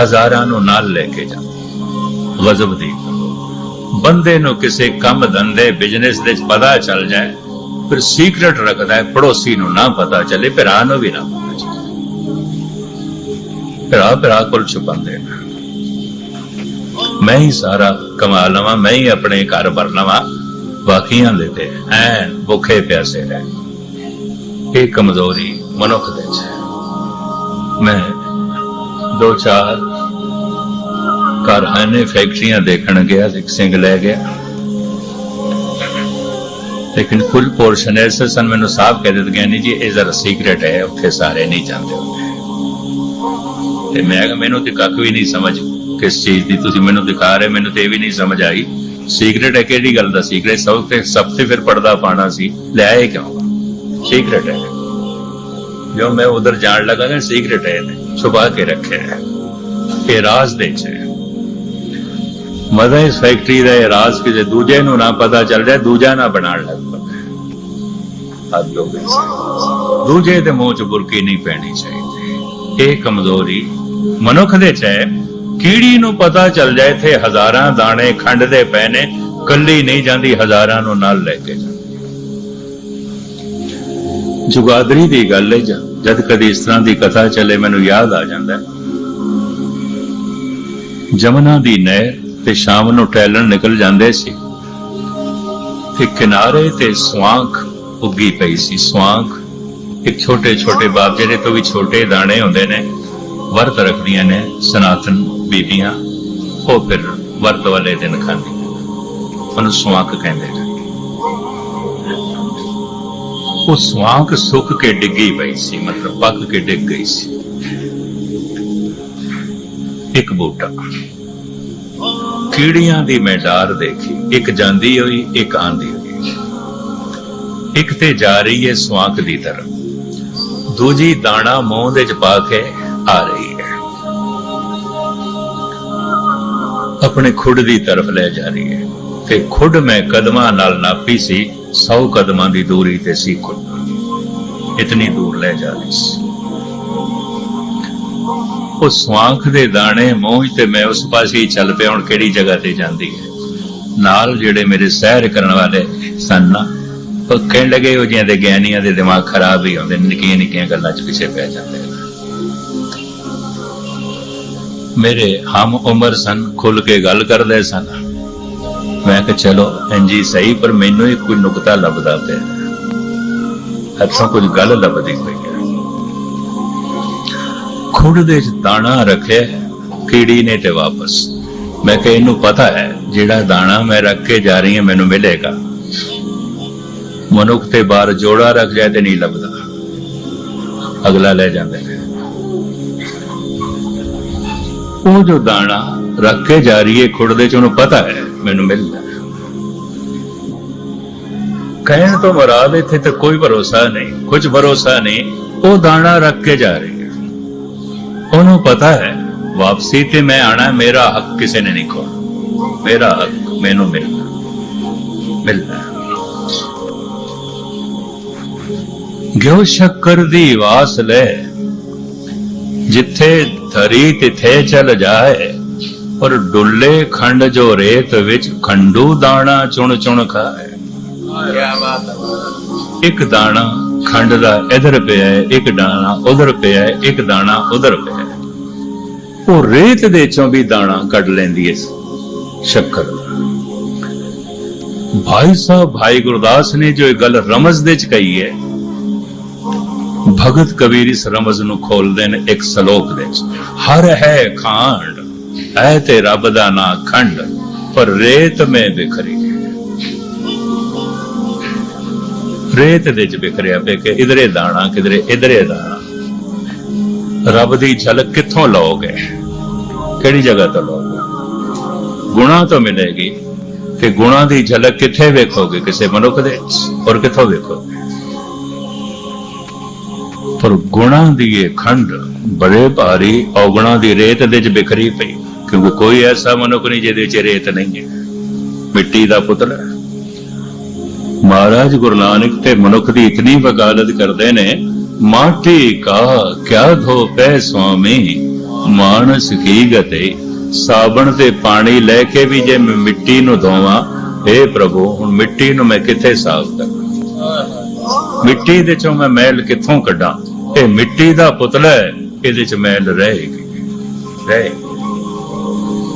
ਹਜ਼ਾਰਾਂ ਨੂੰ ਨਾਲ ਲੈ ਕੇ ਜਾਂਦੀ ਗਜ਼ਬ ਦੀ ਬੰਦੇ ਨੂੰ ਕਿਸੇ ਕੰਮ ਧੰਦੇ ਬਿਜ਼ਨਸ ਦੇ ਪਤਾ ਚੱਲ ਜਾਏ ਫਿਰ ਸੀਕ੍ਰੇਟ ਰੱਖਦਾ ਹੈ, ਪੜੋਸੀ ਨੂੰ ਨਾ ਪਤਾ ਚੱਲੇ ਭਰਾ ਨੂੰ ਵੀ ਨਾ ਪਤਾ ਚੱਲੇ। ਭਰਾ ਭਰਾ ਕੋਲ ਛੁਪਾਉਂਦੇ ਨੇ ਮੈਂ ਹੀ ਸਾਰਾ ਕਮਾ ਲਵਾਂ, ਮੈਂ ਹੀ ਆਪਣੇ ਘਰ ਭਰ ਲਵਾਂ, ਬਾਕੀਆਂ ਦੇ ਤੇ ਐਨ ਭੁੱਖੇ ਪਿਆਸੇ ਰਹਿ ਇਹ ਕਮਜ਼ੋਰੀ ਮਨੁੱਖ ਦੇ ਚ ਮੈਂ ਦੋ ਚਾਰ ਕਾਰਖਾਨੇ ਫੈਕਟਰੀਆਂ ਦੇਖਣ ਗਿਆ, ਇੱਕ ਸਿੰਘ ਲੈ ਗਿਆ। ਲੇਕਿਨ ਫੁੱਲ ਪੋਰਸ਼ਨ ਐਸੇ ਸਨ ਮੈਨੂੰ ਸਾਫ਼ ਕਹਿ ਦਿੱਤਾ ਗਿਆ, ਨਹੀਂ ਜੀ, ਇਹ ਜ਼ਰਾ ਸੀਕ੍ਰੇਟ ਹੈ, ਉੱਥੇ ਸਾਰੇ ਨਹੀਂ ਜਾਂਦੇ ਹੁੰਦੇ। ਤੇ ਮੈਂ ਮੈਨੂੰ ਤੇ ਕੱਖ ਵੀ ਨਹੀਂ ਸਮਝ ਕਿਸ ਚੀਜ਼ ਦੀ ਤੁਸੀਂ ਮੈਨੂੰ ਦਿਖਾ ਰਹੇ, ਮੈਨੂੰ ਤੇ ਇਹ ਵੀ ਨਹੀਂ ਸਮਝ ਆਈ। ਸੀਕ੍ਰੇਟ ਹੈ ਕਿਹੜੀ ਗੱਲ ਦਾ ਸੀਕ੍ਰੇਟ ਸਭ ਤੇ ਸਭ ਤੇ ਫਿਰ ਪਰਦਾ ਪਾਣਾ ਸੀ, ਲੈ ਆਏ ਕਿਉਂ? ਸੀਕ੍ਰੇਟ ਹੈ। ਜੋ ਮੈਂ ਉਧਰ ਜਾਣ ਲੱਗਾ ਕਿ ਸੀਕ੍ਰੇਟ ਹੈ ਇਹਨੇ, ਛੁਪਾ ਕੇ ਰੱਖਿਆ ਹੈ। ਇਹ ਰਾਜ਼ ਦੇ ਚ ਹੈ ਇਸ ਫੈਕਟਰੀ ਦਾ ਇਹ ਰਾਜ਼ ਕਿਸੇ ਦੂਜੇ ਨੂੰ ਨਾ ਪਤਾ ਚੱਲ ਜਾਏ, ਦੂਜਾ ਨਾ ਬਣਾਉਣ ਲੱਗ ਪਵੇ ਹੱਦ ਹੋ ਗਈ ਦੂਜੇ ਦੇ ਮੂੰਹ ਚ ਬੁਰਕੀ ਨਹੀਂ ਪੈਣੀ ਚਾਹੀਦੀ। ਇਹ ਕਮਜ਼ੋਰੀ ਮਨੁੱਖ ਦੇ ਚ ਹੈ। ਕੀੜੀ ਨੂੰ ਪਤਾ ਚੱਲ ਜਾਏ ਤੇ ਹਜ਼ਾਰਾਂ ਦਾਣੇ ਖੰਡ ਦੇ ਪਏ ਨੇ, ਕੱਲੀ ਨਹੀਂ ਜਾਂਦੀ, ਹਜ਼ਾਰਾਂ ਨੂੰ ਨਾਲ ਲੈ ਕੇ ਜਾਂਦੀ। ਜੁਗਾਦਰੀ ਦੀ ਗੱਲ ਹੈ ਜਦ ਕਦੀ ਇਸ ਤਰ੍ਹਾਂ ਦੀ ਕਥਾ ਚੱਲੇ, ਮੈਨੂੰ ਯਾਦ ਆ ਜਾਂਦਾ ਜਮਨਾ ਦੀ ਨਹਿਰ ਤੇ ਸ਼ਾਮ ਨੂੰ ਟਹਿਲਣ ਨਿਕਲ ਜਾਂਦੇ ਸੀ। ਤੇ ਕਿਨਾਰੇ ਤੇ ਸਵਾਂਖ ਉੱਗੀ ਪਈ ਸੀ। ਸਵਾਂਖ ਇੱਕ ਛੋਟੇ ਛੋਟੇ ਬਾਪ ਜਿਹੜੇ ਤੋਂ ਵੀ ਛੋਟੇ ਦਾਣੇ ਹੁੰਦੇ ਨੇ, ਵਰਤ ਰੱਖਦੀਆਂ ਨੇ, ਸਨਾਤਨ ਬੀਬੀਆਂ, ਉਹ ਫਿਰ ਵਰਤ ਵਾਲੇ ਦਿਨ ਖਾਂਦੀਆਂ ਉਹਨੂੰ ਸਵਾਂਖ ਕਹਿੰਦੇ ਨੇ। ਉਹ ਸਵਾਂਖ ਸੁੱਕ ਕੇ ਡਿੱਗੀ ਪਈ ਸੀ, ਮਤਲਬ ਪੱਕ ਕੇ ਡਿੱਗ ਗਈ ਸੀ। ਇੱਕ ਬੂਟਾ। ਕੀੜੀਆਂ ਦੀ ਮੈਂ ਡਾਰ ਦੇਖੀ। ਇੱਕ ਜਾਂਦੀ ਹੋਈ, ਇੱਕ ਆਂਦੀ ਹੋਈ। ਇੱਕ ਤੇ ਜਾ ਰਹੀ ਹੈ ਸਵਾਂਕ ਦੀ ਤਰਫ ਦੂਜੀ ਦਾਣਾ ਮੂੰਹ ਦੇ ਚ ਪਾ ਕੇ ਆ ਰਹੀ ਹੈ ਆਪਣੇ ਖੁੱਡ ਦੀ ਤਰਫ ਲੈ ਜਾ ਰਹੀ ਹੈ ਤੇ ਖੁੱਡ ਮੈਂ ਕਦਮਾਂ ਨਾਲ ਨਾਪੀ ਸੀ 100 ਕਦਮਾਂ ਦੀ ਦੂਰੀ ਤੇ ਸੀ ਖੁੱਡ। ਇਤਨੀ ਦੂਰ ਲੈ ਜਾ ਰਹੀ ਸੀ। ਉਹ ਸਵਾਂਖ ਦੇ ਦਾਣੇ ਮੂੰਹ ਤੇ ਮੈਂ ਉਸ ਪਾਸੇ ਹੀ ਚੱਲ ਪਿਆ ਹੁਣ ਕਿਹੜੀ ਜਗ੍ਹਾ ਤੇ ਜਾਂਦੀ ਹੈ? ਨਾਲ ਜਿਹੜੇ ਮੇਰੇ ਸਹਿਰ ਕਰਨ ਵਾਲੇ ਸਨ ਨਾ ਉਹ ਕਹਿਣ ਲੱਗੇ ਉਹ ਜਿਹਾਂ ਦੇ ਗਿਆਨੀਆਂ ਦੇ ਦਿਮਾਗ ਖਰਾਬ ਹੀ ਹੁੰਦੇ ਨੇ, ਨਿੱਕੀਆਂ ਨਿੱਕੀਆਂ ਗੱਲਾਂ 'ਚ ਪਿੱਛੇ ਪੈ ਜਾਂਦੇ ਨੇ। ਮੇਰੇ ਹਮ ਉਮਰ ਸਨ ਖੁੱਲ ਕੇ ਗੱਲ ਕਰਦੇ ਸਨ। ਮੈਂ ਕਿਹਾ ਚਲੋ ਇੰਜੀ ਸਹੀ ਪਰ ਮੈਨੂੰ ਹੀ ਕੋਈ ਨੁਕਤਾ ਲੱਭਦਾ ਪਿਆ ਹੱਥੋਂ ਕੁਝ ਗੱਲ ਲੱਭਦੀ ਪਈ ਖੁੱਡ ਦੇ ਚ ਦਾਣਾ ਰੱਖਿਆ ਕੀੜੀ ਨੇ ਤੇ ਵਾਪਸ। ਮੈਂ ਕਿਹਾ, ਇਹਨੂੰ ਪਤਾ ਹੈ, ਜਿਹੜਾ ਦਾਣਾ ਮੈਂ ਰੱਖ ਕੇ ਜਾ ਰਹੀ ਹਾਂ, ਮੈਨੂੰ ਮਿਲੇਗਾ। ਮਨੁੱਖ ਤੇ ਬਾਹਰ ਜੋੜਾ ਰੱਖ ਜਾਏ ਤੇ ਨਹੀਂ ਲੱਭਦਾ। ਅਗਲਾ ਲੈ ਜਾਂਦਾ ਉਹ ਜੋ ਦਾਣਾ ਰੱਖ ਕੇ ਜਾ ਰਹੀ ਹੈ, ਖੁੱਡ ਦੇ ਚ ਉਹਨੂੰ ਪਤਾ ਹੈ, ਮੈਨੂੰ ਮਿਲਦਾ ਕਹਿਣ ਤੋਂ ਮਰਾਦ, ਇੱਥੇ ਤੇ ਕੋਈ ਭਰੋਸਾ ਨਹੀਂ, ਕੁਝ ਭਰੋਸਾ ਨਹੀਂ, ਉਹ ਦਾਣਾ ਰੱਖ ਕੇ ਜਾ ਰਹੀ ਉਹਨੂੰ ਪਤਾ ਹੈ ਵਾਪਸੀ ਤੇ ਮੈਂ ਆਣਾ ਮੇਰਾ ਹੱਕ ਕਿਸੇ ਨੇ ਨਹੀਂ ਖੋ ਮੇਰਾ ਹੱਕ ਮੈਨੂੰ ਮਿਲਣਾ। ਮਿਲਣਾ। ਗਿਓ ਸ਼ੱਕਰ ਦੀ ਵਾਸ ਲੈ। ਜਿੱਥੇ ਧਰੀ ਤਿਥੇ ਚਲ ਜਾਏ ਪਰ ਡੁੱਲੇ ਖੰਡ ਜੋ ਰੇਤ ਵਿੱਚ ਖੰਡੂ ਦਾਣਾ ਚੁਣ ਚੁਣ ਖਾਏ। ਇੱਕ ਦਾਣਾ ਖੰਡ ਦਾ ਇਧਰ ਪਿਆ ਹੈ ਇੱਕ ਦਾਣਾ ਉਧਰ ਪਿਆ ਹੈ ਇੱਕ ਦਾਣਾ ਉਧਰ ਪਿਆ ਉਹ ਰੇਤ ਦੇ ਚੋਂ ਵੀ ਦਾਣਾ ਕੱਢ ਲੈਂਦੀ ਹੈ ਸ਼ੱਕਰ। ਭਾਈ ਸਾਹਿਬ, ਭਾਈ ਗੁਰਦਾਸ ਨੇ ਜੋ ਇਹ ਗੱਲ ਰਮਜ਼ ਦੇ ਚ ਕਹੀ ਹੈ ਭਗਤ ਕਬੀਰ ਇਸ ਰਮਜ਼ ਨੂੰ ਖੋਲਦੇ ਨੇ ਇੱਕ ਸ਼ਲੋਕ ਦੇ ਚ। ਹਰ ਹੈ ਖਾਂਡ ਐ ਤੇ ਰੱਬ ਦਾ ਨਾਂ ਖੰਡ, ਪਰ ਰੇਤ ਮੈਂ ਬਿਖਰੀ। ਰੇਤ ਦੇ ਚ ਬਿਖਰਿਆ ਪਿਆ ਕਿ ਇਧਰੇ ਦਾਣਾ, ਕਿਧਰੇ ਇਧਰੇ ਦਾਣਾ। ਰੱਬ ਦੀ ਝਲਕ ਕਿੱਥੋਂ ਲਓਗੇ? ਕਿਹੜੀ ਜਗ੍ਹਾ ਤੋਂ ਲਓਗੇ? ਗੁਣਾ ਤੋਂ ਮਿਲੇਗੀ ਤੇ ਗੁਣਾ ਦੀ ਝਲਕ ਕਿੱਥੇ ਵੇਖੋਗੇ? ਕਿਸੇ ਮਨੁੱਖ ਦੇ? ਔਰ ਕਿੱਥੋਂ ਵੇਖੋਗੇ? ਪਰ ਗੁਣਾ ਦੀ ਇਹ ਖੰਡ ਬੜੇ ਭਾਰੀ ਔਗਣਾ ਦੀ ਰੇਤ ਦੇ ਵਿੱਚ ਬਿਖਰੀ ਪਈ, ਕਿਉਂਕਿ ਕੋਈ ਐਸਾ ਮਨੁੱਖ ਨਹੀਂ ਜਿਹਦੇ ਚ ਰੇਤ ਨਹੀਂ ਹੈ। ਮਿੱਟੀ ਦਾ ਪੁਤਲਾ ਮਹਾਰਾਜ ਗੁਰੂ ਨਾਨਕ ਤੇ ਮਨੁੱਖ ਦੀ ਇਤਨੀ ਵਕਾਲਤ ਕਰਦੇ ਨੇ ਮਾਟੀ ਕਾ ਕਿਆ ਧੋਪੈ ਸੁਆਮੀ? ਮਾਨਸ ਕੀ ਗਤੇ? ਸਾਬਣ ਤੇ ਪਾਣੀ ਲੈ ਕੇ ਵੀ ਜੇ ਮੈਂ ਮਿੱਟੀ ਨੂੰ ਧੋਵਾਂ हे ਪ੍ਰਭੂ, ਹੁਣ ਮਿੱਟੀ ਨੂੰ ਮੈਂ ਕਿੱਥੇ ਸਾਫ਼ ਕਰਾਂ? ਮਿੱਟੀ ਦੇ ਚੋਂ ਮੈਂ ਮੈਲ ਕਿੱਥੋਂ ਕੱਢਾਂ? ਇਹ ਮਿੱਟੀ ਦਾ ਪੁਤਲਾ ਹੈ, ਇਹਦੇ ਚ ਮੈਲ ਰਹੇਗੀ ਰਹੇ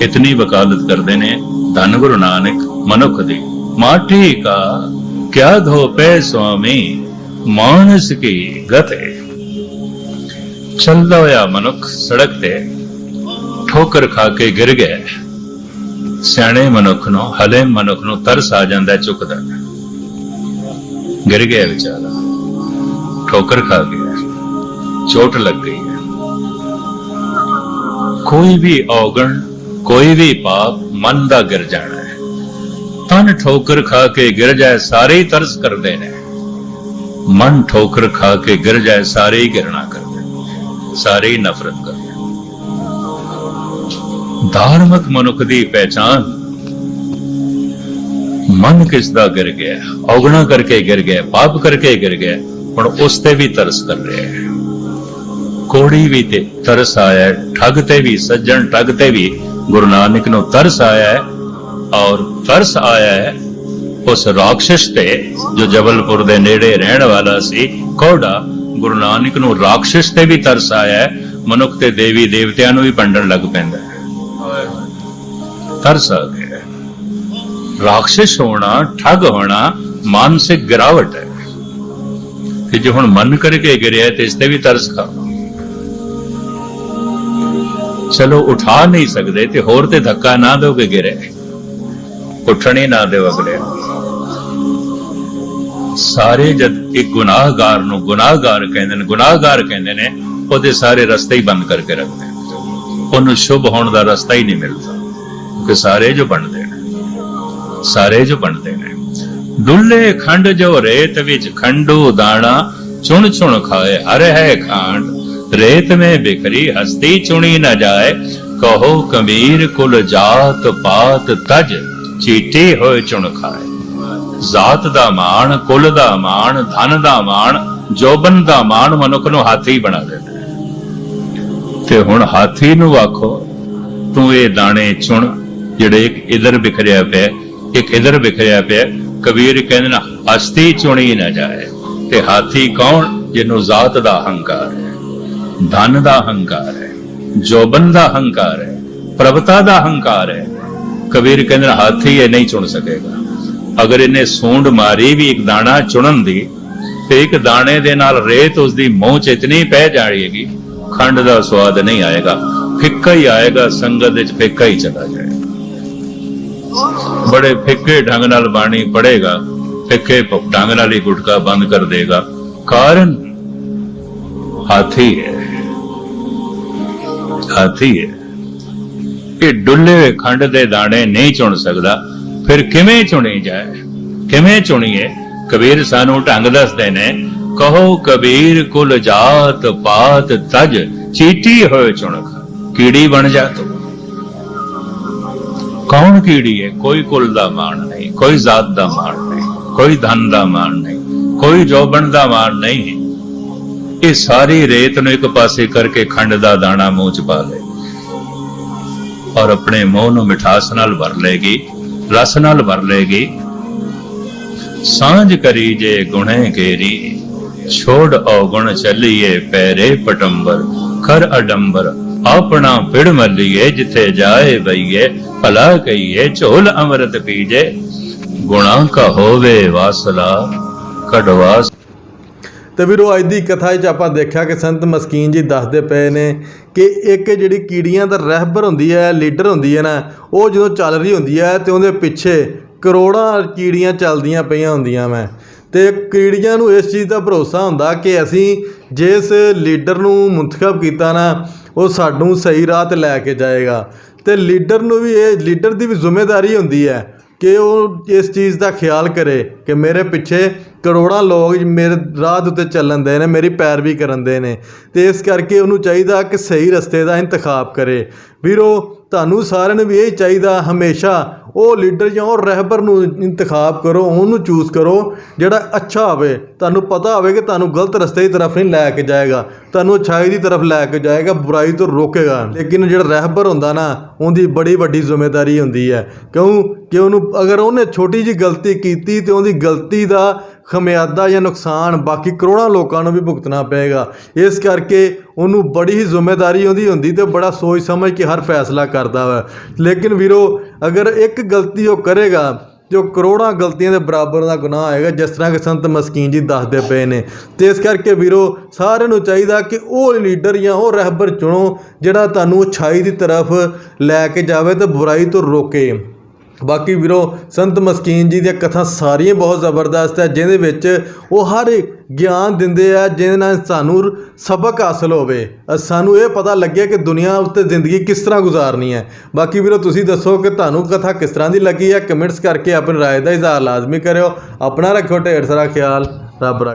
ਇਤਨੀ ਵਕਾਲਤ ਕਰਦੇ ਨੇ ਧੰਨ ਗੁਰੂ ਨਾਨਕ ਮਨੁੱਖ ਦੀ। ਮਾਟੀ ਕਾ ਕਿਆ ਧੋਪੇ ਸੁਆਮੀ? ਮਾਨਸ ਕੀ ਗਤੇ ਚੱਲਦਾ ਹੋਇਆ ਮਨੁੱਖ ਸੜਕ ਤੇ ਠੋਕਰ ਖਾ ਕੇ ਗਿਰ ਗਿਆ ਸਿਆਣੇ ਮਨੁੱਖ ਨੂੰ, ਹਲੇ ਮਨੁੱਖ ਨੂੰ ਤਰਸ ਆ ਜਾਂਦਾ ਚੁੱਕਦਾ ਗਿਰ ਗਿਆ ਵਿਚਾਰਾ। ਠੋਕਰ ਖਾ ਗਿਆ ਚੋਟ ਲੱਗ ਗਈ ਹੈ। ਕੋਈ ਵੀ ਔਗਣ, ਕੋਈ ਵੀ ਪਾਪ ਮਨ ਦਾ ਗਿਰ ਜਾਣਾ ਹੈ। ਤਨ ਠੋਕਰ ਖਾ ਕੇ ਗਿਰ ਜਾਏ, ਸਾਰੇ ਹੀ ਤਰਸ ਕਰਦੇ ਨੇ। ਮਨ ਠੋਕਰ ਖਾ ਕੇ ਗਿਰ ਜਾਏ, ਸਾਰੇ ਹੀ ਗਿਰਣਾ ਕਰਦੇ ਸਾਰੇ ਹੀ ਨਫ਼ਰਤ ਕਰਦੇ ਧਾਰਮਿਕ ਮਨੁੱਖ ਦੀ ਪਹਿਚਾਨ ਮਨ ਕਿਸ ਦਾ ਗਿਰ ਗਿਆ? ਔਗਣਾ ਕਰਕੇ ਗਿਰ ਗਿਆ, ਪਾਪ ਕਰਕੇ ਗਿਰ ਗਿਆ, ਹੁਣ ਉਸ ਤੇ ਵੀ ਤਰਸ ਕਰ ਰਿਹਾ ਹੈ। ਕੋੜੀ ਵੀ ਤੇ ਤਰਸ ਆਇਆ ਠੱਗ ਤੇ ਵੀ, ਸੱਜਣ ਠੱਗ ਤੇ ਵੀ, ਗੁਰੂ ਨਾਨਕ ਨੂੰ ਤਰਸ ਆਇਆ ਹੈ ਔਰ ਤਰਸ ਆਇਆ ਹੈ ਉਸ ਰਾਖਸ਼ ਤੇ, ਜੋ ਜਬਲਪੁਰ ਦੇ ਨੇੜੇ ਰਹਿਣ ਵਾਲਾ ਸੀ, ਕੋੜਾ ਗੁਰੂ ਨਾਨਕ ਨੂੰ ਰਾਖਸ਼ ਤੇ ਵੀ ਤਰਸ ਆਇਆ ਮਨੁੱਖ ਤੇ ਦੇਵੀ ਦੇਵਤਿਆਂ ਨੂੰ ਵੀ ਪੰਡਣ ਲੱਗ ਪੈਂਦਾ ਤਰਸ ਆ ਗਿਆ ਹੈ। ਰਾਖਸ਼ ਹੋਣਾ, ਠੱਗ ਹੋਣਾ, ਮਾਨਸਿਕ ਗਿਰਾਵਟ ਹੈ। ਕਿ ਜੇ ਹੁਣ ਮਨ ਕਰਕੇ ਗਿਰਿਆ ਤੇ ਇਸ ਤੇ ਵੀ ਤਰਸ ਖਾਓ ਚਲੋ ਉਠਾ ਨਹੀਂ ਸਕਦੇ ਤੇ ਹੋਰ ਤੇ ਧੱਕਾ ਨਾ ਦਿਓ ਕਿ ਗਿਰੇ ਉੱਠਣ ਹੀ ਨਾ ਦਿਓ ਅਗਲੇ ਸਾਰੇ ਜਦ ਇੱਕ ਗੁਨਾਹਗਾਰ ਨੂੰ ਗੁਨਾਹਗਾਰ ਕਹਿੰਦੇ ਨੇ, ਗੁਨਾਹਗਾਰ ਕਹਿੰਦੇ ਨੇ, ਉਹਦੇ ਸਾਰੇ ਰਸਤੇ ਹੀ ਬੰਦ ਕਰਕੇ ਰੱਖਦੇ ਉਹਨੂੰ ਸ਼ੁਭ ਹੋਣ ਦਾ ਰਸਤਾ ਹੀ ਨਹੀਂ ਮਿਲਦਾ ਕਿ ਸਾਰੇ ਜੋ ਬਣਦੇ ਨੇ, ਸਾਰੇ ਜੋ ਬਣਦੇ ਨੇ। ਦੁੱਲੇ ਖੰਡ ਜੋ ਰੇਤ ਵਿੱਚ ਖੰਡੂ ਦਾਣਾ, ਚੁਣ ਚੁਣ ਖਾਏ, ਹਰ ਹੈ ਖਾਂਡ ਰੇਤ ਮੇ ਬਿਖਰੀ, ਹਸਤੀ ਚੁਣੀ ਨਾ ਜਾਏ। ਕਹੋ ਕਬੀਰ, ਕੁਲ ਜਾਤ ਪਾਤ ਤਜ, ਚੀਟੀ ਹੋਏ ਚੁਣ ਖਾਏ। ਜ਼ਾਤ ਦਾ ਮਾਣ, ਕੁਲ ਦਾ ਮਾਣ, ਧਨ ਦਾ ਮਾਣ, ਜੋਬਨ ਦਾ ਮਾਣ ਮਨੁੱਖ ਨੂੰ ਹਾਥੀ ਬਣਾ ਦਿੰਦਾ ਤੇ ਹੁਣ ਹਾਥੀ ਨੂੰ ਆਖੋ, ਤੂੰ ਇਹ ਦਾਣੇ ਚੁਣ, ਜਿਹੜੇ ਇੱਕ ਇਧਰ ਵਿਖਰਿਆ ਪਿਆ ਇੱਕ ਇਧਰ ਬਿਖਰਿਆ ਪਿਆ ਕਬੀਰ ਕਹਿੰਦੇ ਨਾ, ਹਸਤੀ ਚੁਣੀ ਨਾ ਜਾਏ। ਤੇ ਹਾਥੀ ਕੌਣ? ਜਿਹਨੂੰ ਜ਼ਾਤ ਦਾ ਹੰਕਾਰ ਹੈ, ਧਨ ਦਾ ਹੰਕਾਰ ਹੈ, ਜੋਬਨ ਦਾ ਹੰਕਾਰ ਹੈ, ਪ੍ਰਭਤਾ ਦਾ ਹੰਕਾਰ ਹੈ। ਕਬੀਰ ਕਹਿੰਦੇ ਹਾਥੀ ਇਹ ਨਹੀਂ ਚੁਣ ਸਕੇਗਾ। ਅਗਰ ਇਹਨੇ ਸੂੰਡ ਮਾਰੀ ਵੀ ਇੱਕ ਦਾਣਾ ਚੁਣਨ ਦੀ, ਤੇ ਇੱਕ ਦਾਣੇ ਦੇ ਨਾਲ ਰੇਤ ਉਸ ਦੀ ਮੂੰਹ ਚ ਇਤਨੀ ਪੈ ਜਾਏਗੀ, ਖੰਡ ਦਾ ਸਵਾਦ ਨਹੀਂ ਆਏਗਾ। ਫਿੱਕਾ ਹੀ ਆਏਗਾ, ਸੰਗਤ ਵਿੱਚ ਫਿੱਕਾ ਹੀ ਚਲਾ ਜਾਏਗਾ। ਬੜੇ ਫਿੱਕੇ ਢੰਗ ਨਾਲ ਬਾਣੀ ਪੜੇਗਾ ਫਿੱਕੇ ਢੰਗ ਨਾਲ ਹੀ ਗੁਟਕਾ ਬੰਦ ਕਰ ਦੇਗਾ। ਕਾਰਨ? ਹਾਥੀ ਹੈ। ਹਾਥੀ ਹੈ। ਇਹ ਡੁੱਲੇ ਹੋਏ ਖੰਡ ਦੇ ਦਾਣੇ ਨਹੀਂ ਚੁਣ ਸਕਦਾ। ਫਿਰ ਕਿਵੇਂ ਚੁਣੀ ਜਾਏ? ਕਿਵੇਂ ਚੁਣੀਏ? ਕਬੀਰ ਸਾਨੂੰ ਢੰਗ ਦੱਸਦੇ ਨੇ, ਕਹੋ ਕਬੀਰ ਕੁਲ ਜਾਤ ਪਾਤ ਤਜ, ਚੀਟੀ ਹੋਏ ਚੁਣਕ ਕੀੜੀ ਬਣ ਜਾ ਤੂੰ। ਕੌਣ ਕੀੜੀ ਹੈ ਕੋਈ ਕੁਲ ਦਾ ਮਾਣ ਨਹੀਂ, ਕੋਈ ਜ਼ਾਤ ਦਾ ਮਾਣ ਨਹੀਂ, ਕੋਈ ਧਨ ਦਾ ਮਾਣ ਨਹੀਂ, ਕੋਈ ਜੋਬਣ ਦਾ ਮਾਣ ਨਹੀਂ। ਇਹ ਸਾਰੀ ਰੇਤ ਨੂੰ ਇੱਕ ਪਾਸੇ ਕਰਕੇ ਖੰਡ ਦਾ ਦਾਣਾ ਮੂੰਹ ਚ ਪਾ ਲੈ ਔਰ ਆਪਣੇ ਮੂੰਹ ਨੂੰ ਮਿਠਾਸ ਨਾਲ ਭਰ ਲੇਗੀ ਰਸ ਨਾਲ ਭਰ ਲੇਗੀ ਸਾਂਝ ਕਰੀ ਜੇ ਗੁਣੇ ਕੇਰੀ ਛੋੜ ਔਗੁਣ ਚੱਲੀਏ ਪੈਰੇ ਪਟੰਬਰ। ਕਰ ਅਡੰਬਰ, ਆਪਣਾ ਪਿੜ ਮੱਲੀਏ, ਜਿੱਥੇ ਜਾਏ ਬਈਏ, ਭਲਾ ਕਹੀਏ, ਝੋਲ ਅੰਮ੍ਰਿਤ ਪੀਜੇ। ਗੁਣਾ ਕਾ ਹੋਵੇ ਵਾਸਲਾ, ਕਢਵਾ ਤੇ ਵੀਰੋ, ਅੱਜ ਦੀ ਕਥਾ ਵਿੱਚ ਆਪਾਂ ਦੇਖਿਆ ਕਿ ਸੰਤ ਮਸਕੀਨ ਜੀ ਦੱਸਦੇ ਪਏ ਨੇ ਕਿ ਇੱਕ ਜਿਹੜੀ ਕੀੜੀਆਂ ਦਾ ਰਹਿਬਰ ਹੁੰਦੀ ਹੈ, ਲੀਡਰ ਹੁੰਦੀ ਹੈ ਨਾ, ਉਹ ਜਦੋਂ ਚੱਲ ਰਹੀ ਹੁੰਦੀ ਹੈ ਤੇ ਉਹਦੇ ਪਿੱਛੇ ਕਰੋੜਾਂ ਕੀੜੀਆਂ ਚੱਲਦੀਆਂ ਪਈਆਂ ਹੁੰਦੀਆਂ ਮੈਂ ਤੇ ਕੀੜੀਆਂ ਨੂੰ ਇਸ ਚੀਜ਼ ਦਾ ਭਰੋਸਾ ਹੁੰਦਾ ਕਿ ਅਸੀਂ ਜਿਸ ਲੀਡਰ ਨੂੰ ਮੁੰਤਖਬ ਕੀਤਾ ਨਾ, ਉਹ ਸਾਨੂੰ ਸਹੀ ਰਾਹ ਤੇ ਲੈ ਕੇ ਜਾਏਗਾ। ਤੇ ਲੀਡਰ ਨੂੰ ਵੀ ਇਹ, ਲੀਡਰ ਦੀ ਵੀ ਜ਼ਿੰਮੇਵਾਰੀ ਹੁੰਦੀ ਹੈ ਕਿ ਉਹ ਇਸ ਚੀਜ਼ ਦਾ ਖਿਆਲ ਕਰੇ ਕਿ ਮੇਰੇ ਪਿੱਛੇ ਕਰੋੜਾਂ ਲੋਕ ਮੇਰੇ ਰਾਹ ਦੇ ਉੱਤੇ ਚੱਲਣ ਦੇ ਨੇ, ਮੇਰੀ ਪੈਰਵੀ ਕਰਨ ਦੇ ਨੇ। ਤੇ ਇਸ ਕਰਕੇ ਉਹਨੂੰ ਚਾਹੀਦਾ ਕਿ ਸਹੀ ਰਸਤੇ ਦਾ ਇੰਤਖਾਬ ਕਰੇ। ਵੀਰੋ, ਤੁਹਾਨੂੰ ਸਾਰਿਆਂ ਨੂੰ ਵੀ ਇਹ ਚਾਹੀਦਾ ਹਮੇਸ਼ਾ ਉਹ ਲੀਡਰ ਜਾਂ ਉਹ ਰਹਿਬਰ ਨੂੰ ਇੰਤਖਾਬ ਕਰੋ, ਉਹਨੂੰ ਚੂਜ਼ ਕਰੋ, ਜਿਹੜਾ ਅੱਛਾ ਹੋਵੇ। ਤੁਹਾਨੂੰ ਪਤਾ ਹੋਵੇ ਕਿ ਤੁਹਾਨੂੰ ਗਲਤ ਰਸਤੇ ਦੀ ਤਰਫ ਨਹੀਂ ਲੈ ਕੇ ਜਾਏਗਾ। ਤੁਹਾਨੂੰ ਅੱਛਾਈ ਦੀ ਤਰਫ ਲੈ ਕੇ ਜਾਏਗਾ, ਬੁਰਾਈ ਤੋਂ ਰੋਕੇਗਾ। ਲੇਕਿਨ ਜਿਹੜਾ ਰਹਿਬਰ ਹੁੰਦਾ ਨਾ, ਉਹਦੀ ਬੜੀ ਵੱਡੀ ਜ਼ਿੰਮੇਵਾਰੀ ਹੁੰਦੀ ਹੈ। ਕਿਉਂ? ਕਿ ਉਹਨੂੰ ਅਗਰ ਉਹਨੇ ਛੋਟੀ ਜੀ ਗਲਤੀ ਕੀਤੀ ਤੇ ਉਹਦੀ ਗਲਤੀ ਦਾ ਖਮਿਆਦਾ ਜਾਂ ਨੁਕਸਾਨ ਬਾਕੀ ਕਰੋੜਾਂ ਲੋਕਾਂ ਨੂੰ ਵੀ ਭੁਗਤਣਾ ਪਏਗਾ। ਇਸ ਕਰਕੇ ਉਹਨੂੰ ਬੜੀ ਹੀ ਜ਼ਿੰਮੇਵਾਰੀ ਉਹਦੀ ਹੁੰਦੀ ਤੇ ਬੜਾ ਸੋਚ ਸਮਝ ਕੇ ਹਰ ਫੈਸਲਾ ਕਰਦਾ ਵਾ। ਲੇਕਿਨ ਵੀਰੋ, ਅਗਰ ਇੱਕ ਗਲਤੀ ਉਹ ਕਰੇਗਾ, ਜੋ ਕਰੋੜਾਂ ਗਲਤੀਆਂ ਦੇ ਬਰਾਬਰ ਦਾ ਗੁਨਾਹ ਆਏਗਾ ਜਿਸ ਤਰ੍ਹਾਂ ਕਿ ਸੰਤ ਮਸਕੀਨ ਜੀ ਦੱਸਦੇ ਪਏ ਨੇ। ਤੇ ਇਸ ਕਰਕੇ ਵੀਰੋ, ਸਾਰਿਆਂ ਨੂੰ ਚਾਹੀਦਾ ਕਿ ਉਹ ਲੀਡਰ ਜਾਂ ਉਹ ਰਹਿਬਰ ਚੁਣੋ, ਜਿਹੜਾ ਤੁਹਾਨੂੰ ਅੱਛਾਈ ਦੀ ਤਰਫ ਲੈ ਕੇ ਜਾਵੇ ਤੇ ਬੁਰਾਈ ਤੋਂ ਰੋਕੇ। ਬਾਕੀ ਵੀਰੋ ਸੰਤ ਮਸਕੀਨ ਜੀ ਦੀਆਂ ਕਥਾ ਸਾਰੀਆਂ ਬਹੁਤ ਜ਼ਬਰਦਸਤ ਹੈ ਜਿਹਦੇ ਵਿੱਚ ਉਹ ਹਰ ਗਿਆਨ ਦਿੰਦੇ ਆ ਜਿਹਦੇ ਨਾਲ ਸਾਨੂੰ ਸਬਕ ਹਾਸਲ ਹੋਵੇ ਅ ਸਾਨੂੰ ਇਹ ਪਤਾ ਲੱਗੇ ਕਿ ਦੁਨੀਆ ਉੱਤੇ ਜ਼ਿੰਦਗੀ ਕਿਸ ਤਰ੍ਹਾਂ ਗੁਜ਼ਾਰਨੀ ਹੈ ਬਾਕੀ ਵੀਰੋ ਤੁਸੀਂ ਦੱਸੋ ਕਿ ਤੁਹਾਨੂੰ ਕਥਾ ਕਿਸ ਤਰ੍ਹਾਂ ਦੀ ਲੱਗੀ ਹੈ ਕਮੈਂਟਸ ਕਰਕੇ ਆਪਣੀ رائے ਦਾ ਇਜ਼ਹਾਰ ਲਾਜ਼ਮੀ ਕਰਿਓ ਆਪਣਾ ਰੱਖੋ ਢੇਰ ਸਾਰਾ ਖਿਆਲ ਰੱਬ ਰੱਖ